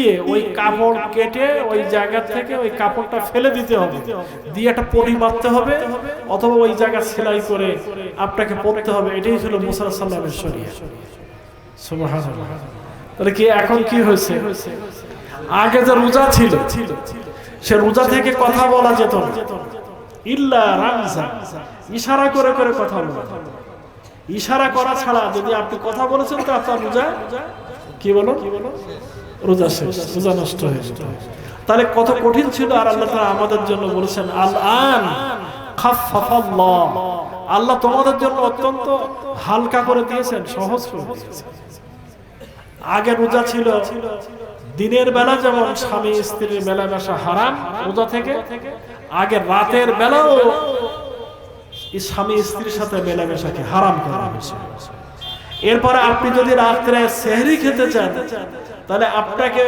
দিয়ে ওই কাপড় কেটে ওই জায়গা থেকে ওই কাপড়টা ফেলে দিতে হবে। দিয়ে একটা পটি মারতে হবে অথবা ওই জায়গা সেলাই করে আপনাকে পড়তে হবে। এটাই ছিল মুসা সাল্লামের শরীর তাহলে কি এখন কি হয়েছে? আগে যে রোজা ছিল, সে রোজা থেকে কথা বলা যেত ইল্লা রামজা ইশারা করে করে কথা বলা। ইশারা করা ছাড়া যদি আপনি কথা বলেছেন তো আপনার রোজা কি বলো রোজা শেষ, রোজা নষ্ট হয়ে যেত। তাহলে কত কঠিন ছিল আর আল্লাহ তাআলা আমাদের জন্য বলেছেন আল আন আল্লাহ তোমাদের জন্য অত্যন্ত হালকা করে দিয়েছেন, সহজ আগে রোজা ছিল দিনের বেলা যেমন স্বামী স্ত্রীর মেলামেশা হারাম রোজা থেকে, আগে রাতের বেলাও স্বামী স্ত্রীর সাথে মেলামেশাকে হারাম করা হয়েছে। এরপরে আপনি যদি রাত্রে সেহরি খেতে চান, তাহলে আপনাকে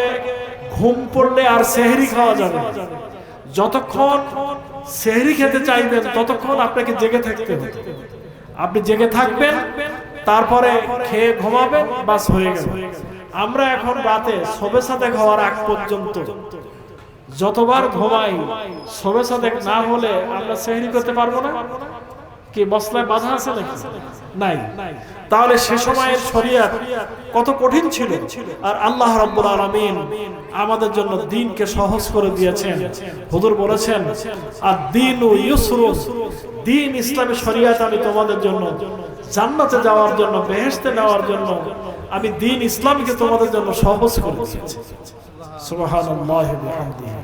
ঘুম পড়লে আর সেহরি খাওয়া যাবে যতক্ষণ সেহরি খেতে চাইবেন, ততক্ষণ আপনাকে জেগে থাকতে হবে। আপনি জেগে থাকবেন, তারপরে খেয়ে ঘুমাবেন, বাস হয়ে গেল। আমরা এখন রাতে সবে সাথে খাওয়ার আগ পর্যন্ত যতবার ঘুমাই, সবে সাথে না হলে আমরা সেহরি করতে পারব না। কি মশলায় বাধা আছে নাকি? নাই। তাহলে সে সময়ের শরিয়াত কত কঠিন ছিল। আর আল্লাহ রাব্বুল আলামিন আমাদের জন্য দিনকে সহজ করে দিয়েছেন। হুজুর বলেছেন আর দিন ও ইউসরুন। দিন ইসলামী শরিয়াত আমি তোমাদের জন্য, জান্নাতে যাওয়ার জন্য, বেহেশতে নেওয়ার জন্য, আমি দিন ইসলামকে তোমাদের জন্য সহজ করে দিয়েছি। সুবহানাল্লাহি ওয়া বিহামদিহি।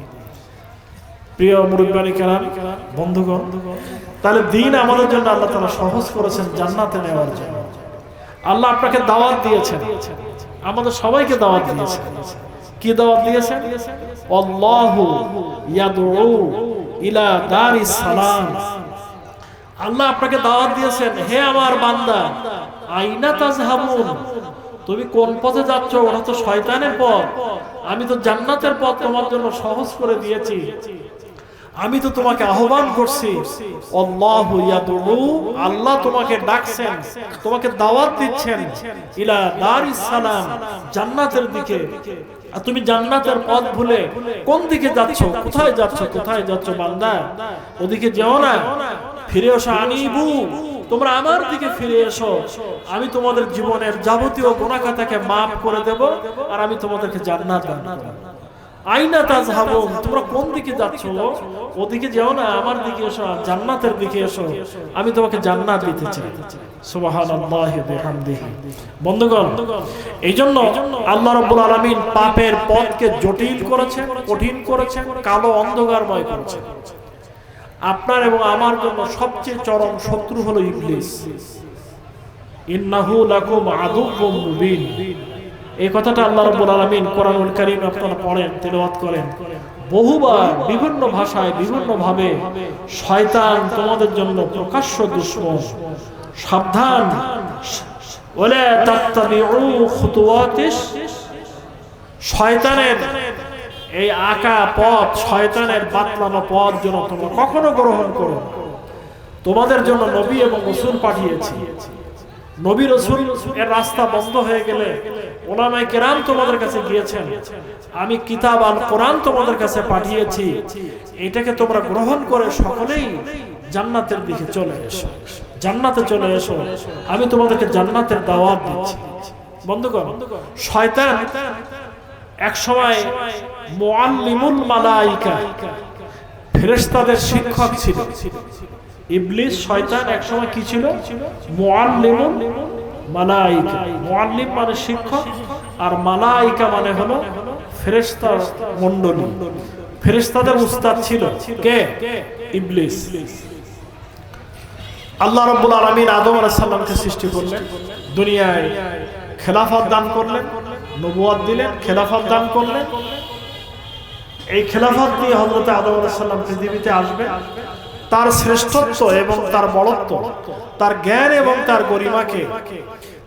প্রিয় মুরব্বানি কেরাম, বন্ধুগণ তাহলে দিন আমাদের জন্য আল্লাহ তাআলা সহজ করেছেন জান্নাতে নেওয়ার জন্য। আল্লাহ আপনাকে দাওয়াত দিয়েছেন। আমাদের সবাইকে দাওয়াত দিয়েছেন। কি দাওয়াত দিয়েছেন? আল্লাহু ইয়াদউ ইলা দারিস সালাম। আল্লাহ আপনাকে দাওয়াত দিয়েছেন, হে আমার বান্দা, আইনা তাজহাবুন? তুমি কোন পথে যাচ্ছ? ওটা তো শয়তানের পথ। আমি তো জান্নাতের পথ তোমার জন্য সহজ করে দিয়েছি। আমি তো তোমাকে আহ্বান করছি। আল্লাহু তোমাকে ডাকছেন, তোমাকে দাওয়াত দিচ্ছেন ইলা দারিস সালাম, জান্নাতের দিকে। আর তুমি জান্নাতের পথ ভুলে কোন দিকে যাচ্ছ, কোথায় যাচ্ছ কোথায় যাচ্ছ বান্দা? ওদিকে যেও না, ফিরে এসো আনিবু। তোমরা আমার দিকে ফিরে এসো। আমি তোমাদের জীবনের যাবতীয় গুণাখাতাকে মাফ করে দেব আর আমি তোমাদেরকে জান্নাত দান করব। আইনা তাজহাবুন তোমরা কোন দিকে যাচ্ছ? ওদিকে যাও না আমার দিকে এসো জান্নাতের দিকে এসো। আমি তোমাকে জান্নাত দিতে চাই। সুবহানাল্লাহি বিহামদিহি। বন্ধুগণ এইজন্য আল্লাহ রাব্বুল আলামিন পাপের পথকে জটিল করেছেন কঠিন করেছেন কালো অন্ধকারময় আপনার এবং আমার জন্য সবচেয়ে চরম শত্রু হলো ইবলিস। ইন্নাহু লাকুম আদুউম মুবিন। এই কথাটা আল্লাহ রাব্বুল আলামিন কোরআনুল কারীম আপনারা পড়েন, তেলাওয়াত করেন। বহুবার বিভিন্ন ভাষায় বিভিন্ন ভাবে শয়তান তোমাদের জন্য প্রকাশ্য দুশ্মন। সাবধান। ওলা তাত্তাবিউ খুতুওয়াতিস। শয়তানের এই আঁকা পথ, শয়তানের বাতলানো পথ যেন তোমরা কখনো গ্রহণ করো তোমাদের জন্য নবী এবং রসুল পাঠিয়েছি। নবী রসুল, এর রাস্তা বন্ধ হয়ে গেলে ওলামাই কেরাম তোমাদের কাছে গিয়েছেন। আমি কিতাব আল কোরআন তোমাদের কাছে পাঠিয়েছি। এটাকে তোমরা গ্রহণ করে সকলেই জান্নাতের দিকে চলে এসো। জান্নাতে চলে এসো। আমি তোমাদেরকে জান্নাতের দাওয়াত দিচ্ছি। বন্ধুগণ, শয়তান এক সময় মুআল্লিমুল মালাইকা, ফেরেশতাদের শিক্ষক ছিল। ইবলিস শয়তান এক সময় কি ছিল? মুআল্লিমুল মালাইকা মুআল্লিম মানে শিক্ষক, আর মালাইকা মানে হলো ফেরেশতা মণ্ডলী। ফেরেশতাদের উস্তাদ ছিল কে? ইবলিস। আল্লাহ রাব্বুল আলামিন আদম আলাইহিস সালামকে সৃষ্টি করলেন, দুনিয়ায় খেলাফত দান করলেন নবুয়াত দিলেন, খেলাফত দান করলেন। এই খেলাফত নিয়ে হজরত আদম আলাইসাল্লাম পৃথিবীতে আসবে। তার শ্রেষ্ঠত্ব এবং তার বড়ত্ব তার জ্ঞান এবং তার গরিমাকে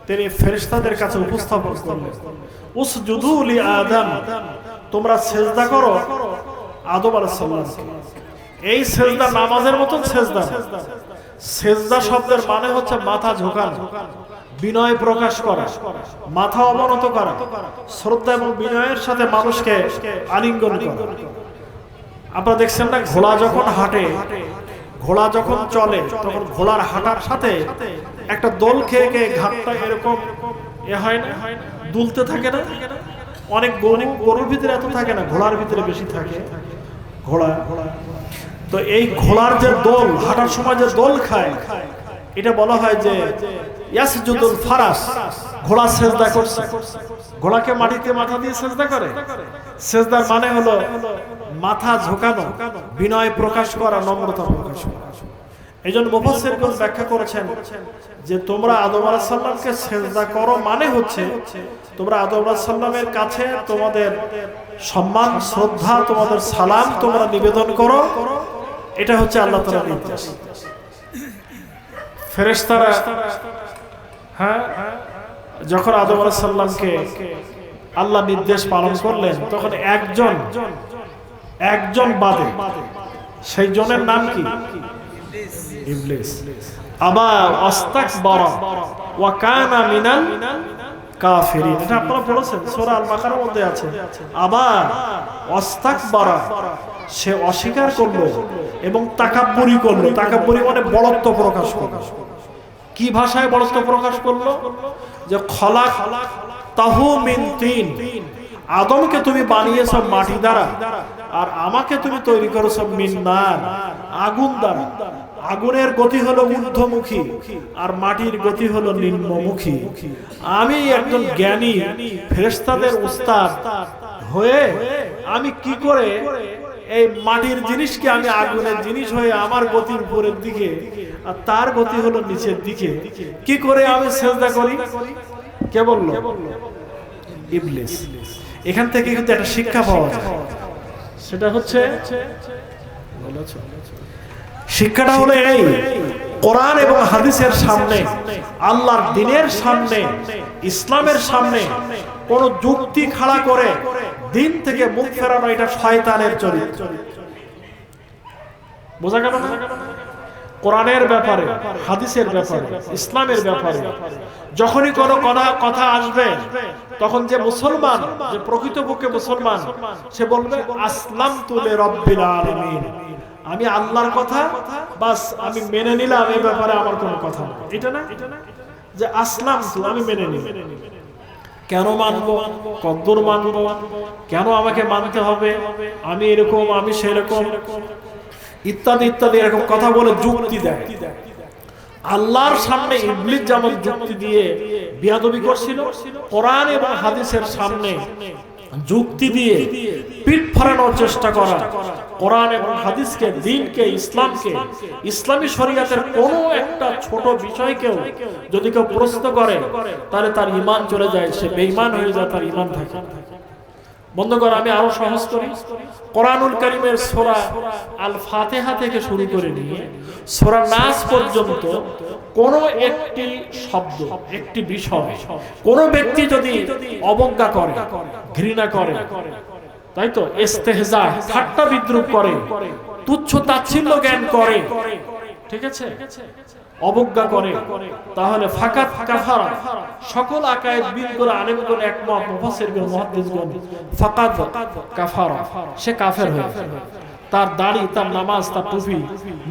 তিনি ফেরেশতাদের কাছে উপস্থাপন করলেন। উস জুদুলি আদম, তোমরা সেজদা করো আদম আলাইসাল্লামকে এই সেজদা নামাজের মতন সেজদা। সেজদা শব্দের মানে হচ্ছে মাথা ঝোকানো, বিনয় প্রকাশ করা, মাথা অবনত করা, শ্রদ্ধা এবং বিনয়ের সাথে মানুষকে আলিঙ্গন করা। আপনারা দেখছেন না, ঘোড়া যখন হাঁটে ঘোড়া যখন চলে, তখন ঘোড়ার হাঁটার সাথে একটা দোল খেয়ে খেয়ে ঘাটটা এরকম, এ হয় না, দুলতে থাকে না। অনেক গরু, গরুর ভিতরে এত থাকে না, ঘোড়ার ভিতরে বেশি থাকে ঘোড়া। তো এই ঘোড়ার যে দোল, হাঁটার সময় যে দোল খায়, এটা বলা হয় যে ফারাস। ঘোড়া সেজদা করছে। ঘোড়াকে মাটিতে মাথা দিয়ে সেজদা করে। সেজদার মানে হলো মাথা ঝোকানো, বিনয় প্রকাশ করা নম্রতা প্রকাশ করা। এই জন্য মুফাসসিরগণ ব্যাখ্যা করেছেন? যে তোমরা আদম আলাইহিস সালামকে সেজদা করো মানে হচ্ছে, তোমরা আদম আলাইহিস সালামের কাছে তোমাদের সম্মান, শ্রদ্ধা, তোমাদের সালাম তোমরা নিবেদন করো, এটা হচ্ছে আল্লাহ তাআলার নির্দেশ। ফেরেশতারা হ্যাঁ যখন আদম আলাইহিস সালামকে আল্লাহ নির্দেশ পালন করলেন, তখন একজন একজন বাদে। সেই জনের নাম কি? ইবলিস। আবা অস্তাকবারা ওয়া কানা মিনাল এটা আপনারা আল মধ্যে আছে। আবা অস্তাকবারা সে অস্বীকার করল এবং করল। মানে প্রকাশ করল। কি ভাষায় বড়ত্ব প্রকাশ করল? যে খলা তাহু মিন তিন। আদমকে তুমি বানিয়েছ মাটি দ্বারা। আর আমাকে তুমি তৈরি করেছ মিন্নার আগুন দ্বারা। আগুনের গতি হলো ঊর্ধ্বমুখী আর মাটির গতি হলো নিম্নমুখী। আমি একজন জ্ঞানী, ফেরেশতাদের উস্তাদ। হয়ে আমি কি করে এই মাটির জিনিসকে আমি আগুনের জিনিস হয়ে আমার গতির উপরের দিকে আর তার গতি হলো নিচের দিকে? কি করে আমি সেজদা করি? কে বলল? ইবলিস। এখান থেকে কিন্তু একটা শিক্ষা পাওয়া যায়। সেটা হচ্ছে শিক্ষাটা হলো এই, কোরআন এবং হাদিসের সামনে, আল্লাহর দিনের সামনে, ইসলামের সামনে কোন যুক্তি খাড়া করে দিন থেকে মুখ ফেরানো এটা শয়তানের চরিত্র। বোঝা গেল না? কোরআনের ব্যাপারে, হাদিসের ব্যাপারে, ইসলামের ব্যাপারে, যখনই কোনো কথা আসবে, তখন যে মুসলমান, যে প্রকৃতপক্ষে মুসলমান, সে বলবে আসলাম তুলে রব্বিল আলামিন। আমি আল্লাহর কথা, বাস আমি মেনে নিলাম এই ব্যাপারে আমার কোনো কথা না এটা না? যে আসলাম আমি মেনে নিলাম। কেন মানবো? কদ্দুর মানবো? কেন আমাকে মানতে হবে? আমি এরকম, আমি সেরকম। ইত্যাদি ইত্যাদি এরকম কথা বলে যুক্তি দেয়। আল্লাহর সামনে ইবলিস যেমন যুক্তি দিয়ে বিয়াদবি করছিল, কোরআন এবং হাদিসের সামনে যুক্তি দিয়ে পিঠ ফাড়ানোর চেষ্টা করা, কোরআন এবং হাদিসকে, দিনকে, ইসলামকে, ইসলামী শরীয়তের কোনো একটা ছোট বিষয়কেও যদি কেউ প্রশ্ন করে, তাহলে তার ইমান চলে যায়, সে বেঈমান হয়ে যায়, তার ইমান থাকে। কর, আমি আরও সহজ করি। কোরআনুল করিমের সোরা আল ফাতেহা থেকে শুরু করে নিয়ে সোরা নাস পর্যন্ত কোন একটি শব্দ, একটি বিষয়, কোন ব্যক্তি যদি অবজ্ঞা করে, ঘৃণা করে, তাই তো? ইস্তেহজা, ঠাট্টা বিদ্রুপ করে, তুচ্ছ তাচ্ছিল্য জ্ঞান করে, ঠিক আছে? অবজ্ঞা করে, তাহলে ফাকাত কাফারা, সকল আকায়েত বিল করে আলেমগণ একমত মুফাসসিরগণ মুহাদ্দিসগণ ফাকাত কাফারা, সে কাফের হয়ে তার দাড়ি, তার নামাজ, তার টুপি,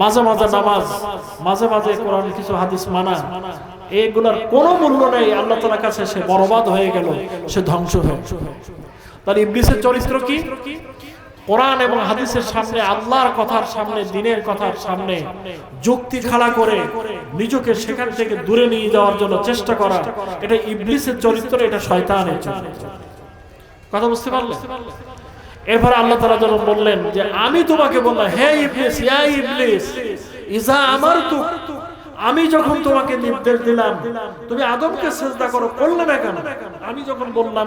মাঝে মাঝে নামাজ, মাঝে মাঝে কোরআন কিছু হাদিস মানা এইগুলার কোনো মূল্য নেই। আল্লাহ তাআলার কাছে সে বরবাদ হয়ে গেল, সে ধ্বংস হয়ে তার ইবলিসের চরিত্র কি? কোরআন এবং হাদিসের সামনে, আল্লাহর কথার সামনে, দিনের কথার সামনে যুক্তি খাড়া করে নিজকে সেখান থেকে দূরে নিয়ে যাওয়ার জন্য চেষ্টা করা, এটা ইবলিসের চরিত্র, এটা শয়তানের চরিত্র। কথা বুঝতে পারলে এরপর আল্লাহ তাআলা যখন বললেন যে, আমি তোমাকে বললাম, হে ইবলিস, ইয়া ইবলিস ইজা আমার তু আমি যখন তোমাকে নির্দেশ দিলাম, তুমি আদমকে সেজদা করো, করলে না কেন? আমি যখন বললাম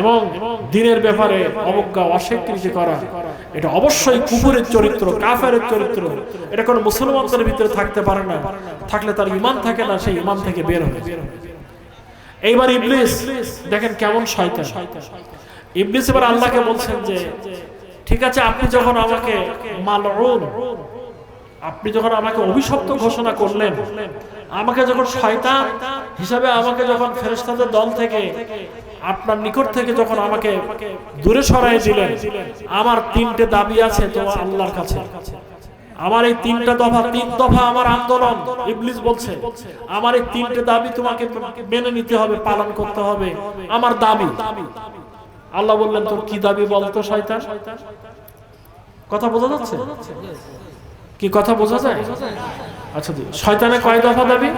এবং দিনের ব্যাপারে অবজ্ঞা অস্বীকৃতি করা, এটা অবশ্যই কুকুরের চরিত্র কাফের চরিত্র। এটা কোনো মুসলমানদের ভিতরে থাকতে পারে না। থাকলে তার ইমান থাকে না, সেই ইমান থেকে বের হবে। এইবার ইবলিস, দেখেন কেমন শয়তান। ইবলিস এবার আল্লাহকে বলছেন যে, ঠিক আছে, আপনি যখন আমাকে মালউন, আপনি যখন আমাকে অভিশপ্ত ঘোষণা করলেন, আমাকে যখন শয়তান হিসাবে আমাকে যখন ফেরেশতাদের দল থেকে আপনার নিকট থেকে যখন আমাকে দূরে সরাই দিলেন, আমার তিনটে দাবি আছে তোমার আল্লাহর কাছে। আমার এই তিনটা দফা, তিন দফা আমার আন্দোলন, ইবলিস বলছে, আমার এই তিনটে দাবি তোমাকে মেনে নিতে হবে, পালন করতে হবে, আমার দাবি। আল্লাহ বললেন, তোর কি দাবি বলতো, শয়তান? কথা বোঝা যাচ্ছে? কি কথা বোঝা যায়? আচ্ছা শয়তানে কয় দফা দাবি?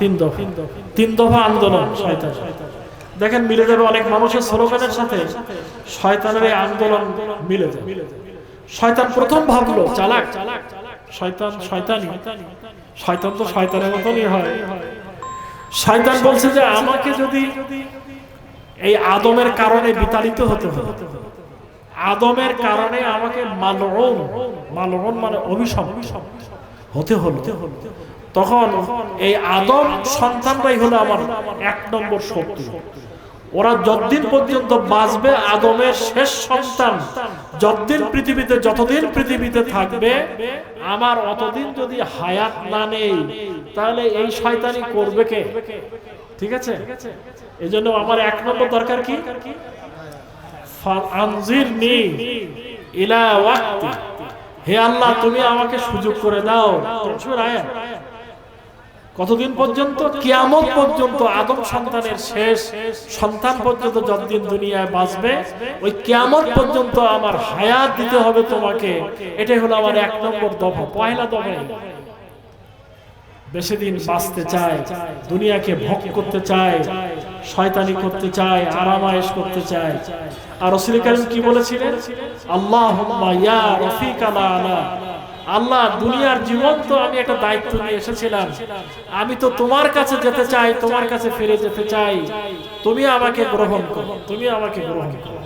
তিন দফা। তিন দফা আন্দোলন শয়তান দেখেন, মিলে যাবে অনেক মানুষের স্লোগানের সাথে। শয়তানের এই আন্দোলন মিলে যাবে। শয়তান প্রথম ভাবলো, চালাক। শয়তান শয়তানি। শয়তান তো শয়তানের মতনই হয়। শয়তান বলছে যে, আমাকে যদি এই আদমের কারণে বিতাড়িত হতে হবে। আদমের কারণে আমাকে মালন মালন মানে অভিশপ হতে হলো। তখন এই আদম সন্তানরাই হলো আমার এক নম্বর শত্রু। ওরা যতদিন পর্যন্ত বাঁচবে আদমের শেষ সন্তান, যতদিন পৃথিবীতে যতদিন পৃথিবীতে থাকবে, আমার অতদিন যদি হায়াত না নেই, তাহলে এই শয়তানি করবে কে? ঠিক আছে? এই জন্য আমার এক নম্বর দরকার কি? ওয়াক্তি। হে আল্লাহ, তুমি আমাকে সুযোগ করে দাও। কতদিন পর্যন্ত? কিয়ামত পর্যন্ত আদম সন্তানের শেষ সন্তান পর্যন্ত যতদিন দুনিয়ায় বাঁচবে, ওই কিয়ামত পর্যন্ত আমার হায়াত দিতে হবে তোমাকে। এটাই হলো আমার এক নম্বর দফা, পয়লা দফাই বেশি দিন বাঁচতে চায়, দুনিয়াকে ভোগ করতে চায়, শয়তানি করতে চায়, আরামায়েশ করতে চায়। আর রসুল কি বলেছিলেন? আল্লাহ ইয়া রফিক আলা আল্লাহ, দুনিয়ার জীবন তো আমি একটা দায়িত্ব নিয়ে এসেছিলাম। আমি তো তোমার কাছে যেতে চাই, তোমার কাছে ফিরে যেতে চাই। তুমি আমাকে গ্রহণ করো, তুমি আমাকে গ্রহণ করো।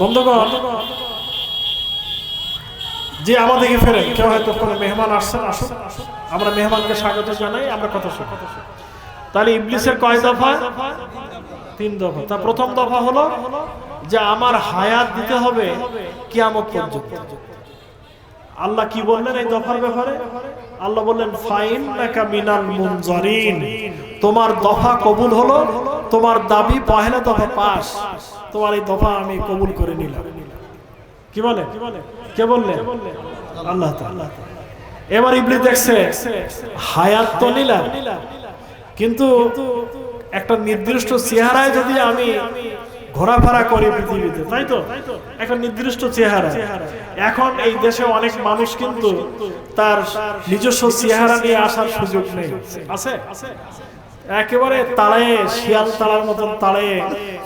বন্ধুগণ, যে আমাদেরকে ফেরে, কেউ হয়তো কোনো মেহমান আসছেন আসুন আমরা মেহমানকে স্বাগত জানাই, আমরা কথা শুনি। তাহলে ইবলিসের কয় দফা? তিন দফা। তা প্রথম দফা হলো যে আমার হায়াত দিতে হবে কিয়ামত পর্যন্ত। আল্লাহ কি বললেন এই দফার ব্যাপারে? আল্লাহ বললেন, ফাইন মিনাল মুনজারিন। তোমার দফা কবুল হলো, তোমার দাবি পহেলা দফা পাস। তোমার এই দফা আমি কবুল করে নিলাম। কি বলে? কে বললেন আল্লাহ তাআলা। এবার ইবলিস দেখছে, হায়াত তো নিলাম, কিন্তু একটা নির্দিষ্ট চেহারায় যদি আমি ঘোরাফেরা করি পৃথিবীতে, তাই তো? একটা নির্দিষ্ট চেহারা এখন এই দেশে অনেক মানুষ কিন্তু তার নিজস্ব চেহারা নিয়ে আসার সুযোগ নেই। আছে? একেবারে তাড়ায় শিয়াল তাড়ার মতন তাড়ায়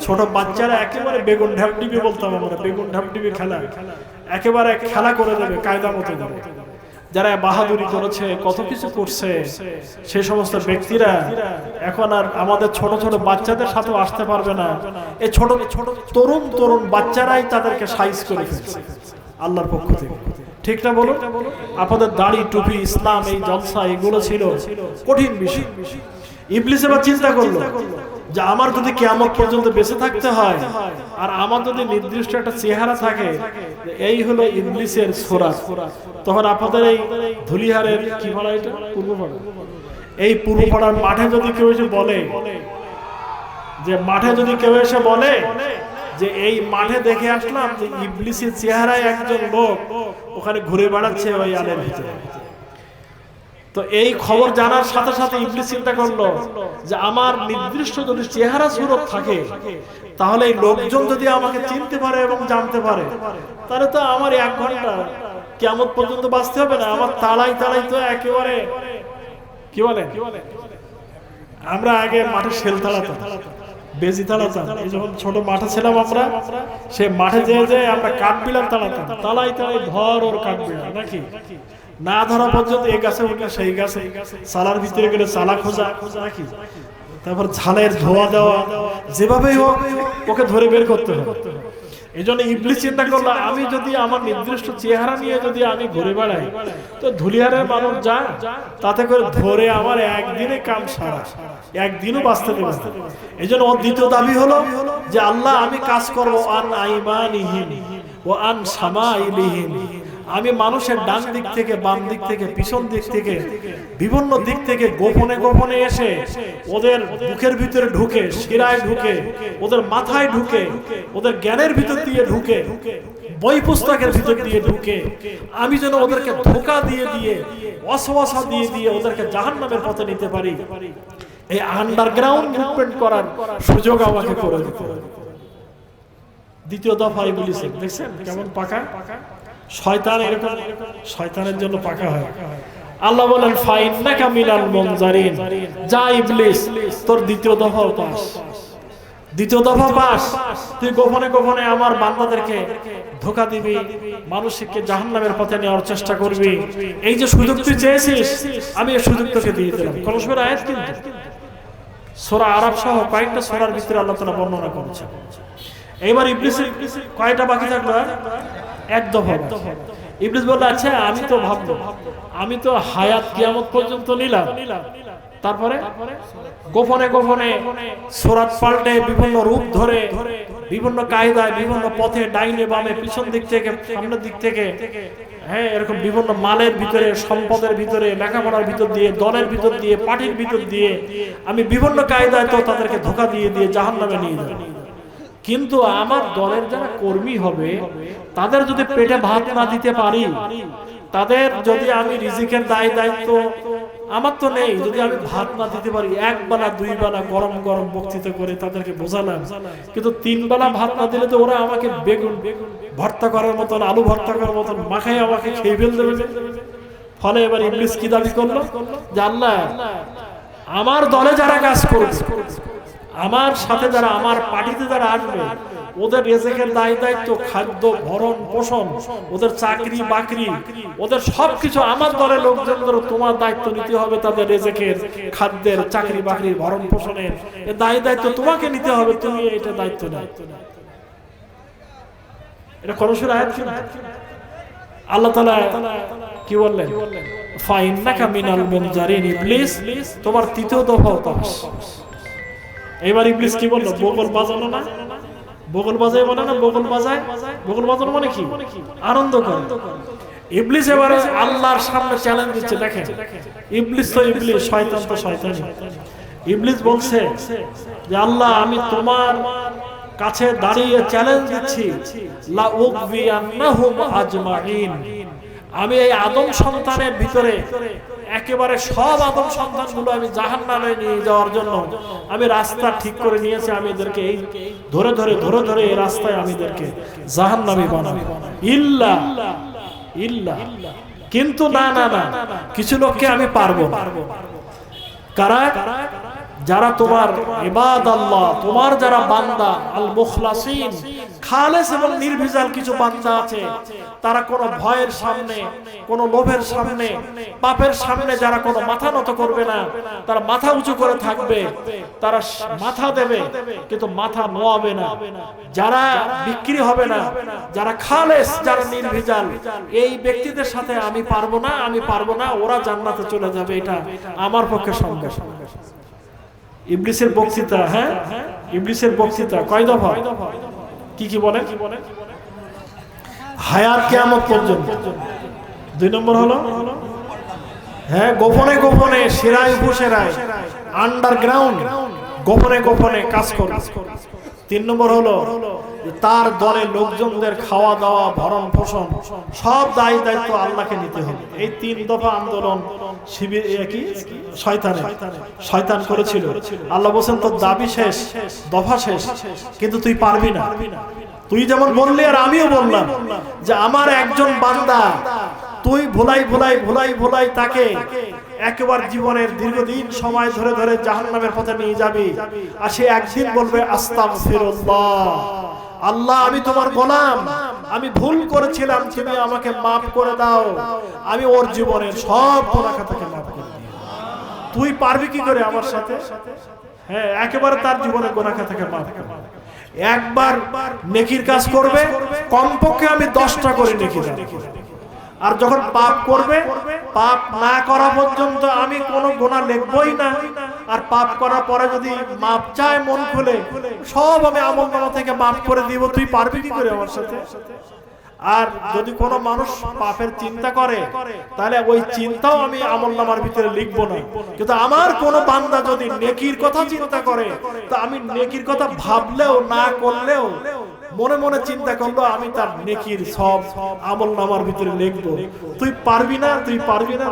ছোট বাচ্চারা একেবারে বেগুন ঢাপ ডিবি বলতাম আমরা, বেগুন ঢাপ ডিবি খেলা। একেবারে খেলা করে দেবে, কায়দা মতো দেবে। যারা বাহাদুরি করেছে, কত কিছু করছে, সে সমস্ত ব্যক্তিরা এখন আর আমাদের ছোট ছোট বাচ্চাদের সাথেও আসতে পারবে না। এই ছোট ছোট তরুণ তরুণ বাচ্চারাই তাদেরকে সাইজ করে ফেলছে। আল্লাহর পক্ষ থেকে। ঠিক না বলুন আপনাদের দাড়ি, টুপি, ইসলাম, এই জলসা, এগুলো ছিল কঠিন বিষয়। ইবলিস এবার চিন্তা করল যে আমার যদি কেমন পর্যন্ত বেঁচে থাকতে হয় আর আমার যদি নির্দিষ্ট একটা চেহারা থাকে এই হলো ইংলিশের সোরা তখন আপনাদের এই ধুলিহারের কি ভাড়া এটা? পূর্ব পাড়া এই পূর্ব পাড়ার মাঠে যদি কেউ এসে বলে, যে মাঠে যদি কেউ এসে বলে যে এই মাঠে দেখে আসলাম যে ইবলিসের চেহারায় একজন লোক ওখানে ঘুরে বেড়াচ্ছে ওই আলের ভিতরে। তো এই খবর জানার সাথে সাথে ইবলিস চিন্তা করল যে আমার নির্দিষ্ট যদি চেহারা সুরত থাকে, তাহলে এই লোকজন যদি আমাকে চিনতে পারে এবং জানতে পারে, তাহলে তো আমার এক ঘণ্টা কেমন পর্যন্ত বাঁচতে হবে না। আমার তালাই তালাই তো একেবারে কি বলে আমরা আগে মাঠে শেল তাড়াতাম বেজি তাড়াতাম এই যখন ছোট মাঠে ছিলাম আমরা সে মাঠে যেয়ে যেয়ে আমরা কাঠ বিলাম তাড়াতাম তালাই তালাই ধর ওর কাঠ বিলাম নাকি? না ধরা পর্যন্ত এই গাছে উঠলে সেই গাছে। সালার ভিতরে গেলে সালা খোঁজা নাকি? তারপর ঝালের ধোয়া দেওয়া যেভাবেই হোক ওকে ধরে বের করতে হবে। এই জন্য ইবলিস চিন্তা করল, আমি যদি আমার নির্দিষ্ট চেহারা নিয়ে যদি আমি ঘুরে বেড়াই, তো ধুলিয়ারের মানুষ যা, তাতে করে ধরে আমার একদিনে কাম সারা, একদিনও বাঁচতে পারবে এই জন্য ওর দ্বিতীয় দাবি হলো যে, আল্লাহ আমি কাজ করব আন আইমানিহীন ও আন সামাইলিহীন আমি মানুষের ডান দিক থেকে, বাম দিক থেকে, পিছন দিক থেকে, বিভিন্ন দিক থেকে গোপনে গোপনে এসে ওদের মুখের ভিতরে ঢুকে, শিরায় ঢুকে, ওদের মাথায় ঢুকে, ওদের জ্ঞানের ভিতর দিয়ে ঢুকে, বই পুস্তকের ভিতর দিয়ে ঢুকে, আমি যেন ওদেরকে ধোকা দিয়ে দিয়ে অসবাসা দিয়ে দিয়ে ওদেরকে জাহান্নামের পথে নিতে পারি। এই আন্ডারগ্রাউন্ড মুভমেন্ট করার সুযোগ আমাকে করে দিতে। দ্বিতীয় দফায় বলেছে দেখছেন? কেমন পাকা পাকা? শয়তান শয়তানের জন্য পাকা হয়। আল্লাহ বলেন, ফাইন্নাকা মিনাল মুনজারিন। যা ইবলিস, তোর দ্বিতীয় দফা পাস। দ্বিতীয় দফা পাস। তুই গোপনে গোপনে আমার বান্দাদেরকে ধোকা দিবি, মানুষকে জাহান্নামের পথে নেওয়ার চেষ্টা করবি। এই যে সুযোগ তুই চেয়েছিস, আমি এই সুযোগ তোকে দিয়ে দিলাম। কলসবের আয়াত কিন্তু। সোরা আরব সহ কয়েকটা সোরার ভিতরে আল্লাহ তালা বর্ণনা করেছে এইবার ইবলিসের কয়টা বাকি থাকল আর? এক দফা ইবলিস বলল আচ্ছা আমি তো ভাববো। আমি তো হায়াত কিয়ামত পর্যন্ত নিলাম। তারপরে? গোপনে গোপনে সোরাত পাল্টে বিভিন্ন রূপ ধরে বিভিন্ন কায়দায় বিভিন্ন পথে ডাইনে বামে পিছন দিক থেকে সামনের দিক থেকে হ্যাঁ এরকম বিভিন্ন মালের ভিতরে সম্পদের ভিতরে লেখাপড়ার ভিতর দিয়ে দলের ভিতর দিয়ে পার্টির ভিতর দিয়ে আমি বিভিন্ন কায়দায় তো তাদেরকে ধোকা দিয়ে দিয়ে জাহান নামে নিয়ে যাব। কিন্তু আমার দলের যারা কর্মী হবে, তাদের যদি পেটে ভাত না দিতে পারি, তাদের যদি আমি রিজিকের দায় দায়িত্ব, আমার তো নেই, যদি আমি ভাত না দিতে পারি, এক বেলা, দুই বেলা গরম গরম বক্তৃতা করে তাদেরকে বোঝালাম। কিন্তু তিন বেলা ভাত না দিলে তো ওরা আমাকে বেগুন ভর্তা করার মতন, আলু ভর্তা করার মতন মাখাই আমাকে খেয়ে ফেল দেবে। ফলে এবার ইংলিশ কি দাবি করল? আল্লাহ, আমার দলে যারা কাজ করবে আমার সাথে যারা আমার পার্টিতে যারা আসবে, ওদের রেজেকের দায় দায়িত্ব, খাদ্য, ভরণ, পোষণ, ওদের চাকরি, বাকরি, ওদের সবকিছু আমার দলের লোকজনদের তোমার দায়িত্ব নিতে হবে তাদের রেজেকের, খাদ্যের, চাকরি বাকরি ভরণ, পোষণের। দায় দায়িত্ব তোমাকে নিতে হবে, তুমি এটা দায়িত্ব নাও। এটা করসের আয়াত কি আল্লাহ তাআলা কি বললেন? ফাইন্নাকা মিনাল মুনজারিন ইবলিস তোমার তৃতীয় দফা পাস এবার ইবলিস কি বলল? বগল বাজানো না? বগল বাজায় বলে না বগল বাজায়? বগল বাজানো মানে কি? আনন্দ করে। ইবলিস এবারে আল্লাহর সামনে চ্যালেঞ্জ দিচ্ছে, দেখেন। ইবলিস তো ইবলিস, শয়তান তো ইবলিস বলছে যে, আল্লাহ, আমি তোমার কাছে দাঁড়িয়ে চ্যালেঞ্জ দিচ্ছি। লা আজমাইন আমি এই আদম সন্তানের ভিতরে একেবারে সব আদম সন্তানগুলো আমি জাহান নামে নিয়ে যাওয়ার জন্য আমি রাস্তা ঠিক করে নিয়েছি, আমি এদেরকে এই ধরে ধরে ধরে ধরে এই রাস্তায় আমি এদেরকে জাহান নামে বানাবো। ইল্লা ইল্লা। কিন্তু না না না, কিছু লোককে আমি পারব কারা? যারা তোমার ইবাদ আল্লাহ, তোমার যারা বান্দা, আল মুখলাসিন খালেস এবং নির্ভেজাল কিছু বান্দা আছে। তারা কোনো ভয়ের সামনে, কোনো লোভের সামনে, পাপের সামনে যারা কোনো মাথা নত করবে না, তারা মাথা উঁচু করে থাকবে, তারা মাথা দেবে, কিন্তু মাথা নোয়াবে না। যারা বিক্রি হবে না, যারা খালেস, যারা নির্ভেজাল, এই ব্যক্তিদের সাথে আমি পারব না, আমি পারব না, ওরা জান্নাতে চলে যাবে, এটা আমার পক্ষে সম্ভব। ইবলিসের বক্তৃতা হ্যাঁ? ইবলিসের বক্তৃতা, কয় দফা? কি কি বলে? হায়ার কেমন পর্যন্ত। দুই নম্বর হলো হ্যাঁ গোপনে গোপনে সেরাই উপসেরায় আন্ডারগ্রাউন্ড গোপনে গোপনে কাজ করে। তিন নম্বর হলো তার দলে লোকজনদের খাওয়া দাওয়া, ভরণ পোষণ, সব দায়ী দায়িত্ব আল্লাহকে নিতে হবে। এই তিন দফা আন্দোলন শিবির কি? শয়তানে শয়তান করেছিল। আল্লাহ বলছেন, তোর দাবি শেষ, দফা শেষ, কিন্তু তুই পারবি না। তুই যেমন বললি আর আমিও বললাম যে আমার একজন বান্দা, তুই ভোলাই ভোলাই ভোলাই ভোলাই তাকে একবার জীবনের দীর্ঘদিন সময় ধরে ধরে জাহান্নামের পথে নিয়ে যাবি। আর সে একদিন বলবে আস্তাম ফিরুল্লাহ আল্লাহ, আমি তোমার গোলাম। আমি ভুল করেছিলাম, তুমি আমাকে মাফ করে দাও। আমি ওর জীবনের সব গোনা খাতাকে মাফ করে দিই তুই পারবি কি করে আমার সাথে? হ্যাঁ একেবারে তার জীবনে গোনা থেকে মাফ করবে একবার নেকির কাজ করবে, কমপক্ষে আমি দশটা করে নেকি দেব। আর যখন পাপ করবে, পাপ না করা পর্যন্ত আমি কোনো গোনা লিখবই না। আর পাপ করার পরে যদি মাপ চায়, মন খুলে, সব আমি আমল নামা থেকে মাফ করে দিব, তুই পারবি কি করে আমার সাথে? আর যদি কোনো মানুষ পাপের চিন্তা করে, তাহলে ওই চিন্তাও আমি আমল নামার ভিতরে লিখব না। কিন্তু আমার কোন বান্দা যদি নেকির কথা চিন্তা করে, তা আমি নেকির কথা ভাবলেও, না করলেও মনে মনে চিন্তা করল আমি তার নেকির সব আমল নামার ভিতরে লিখব। তুই পারবি না, তুই পারবি না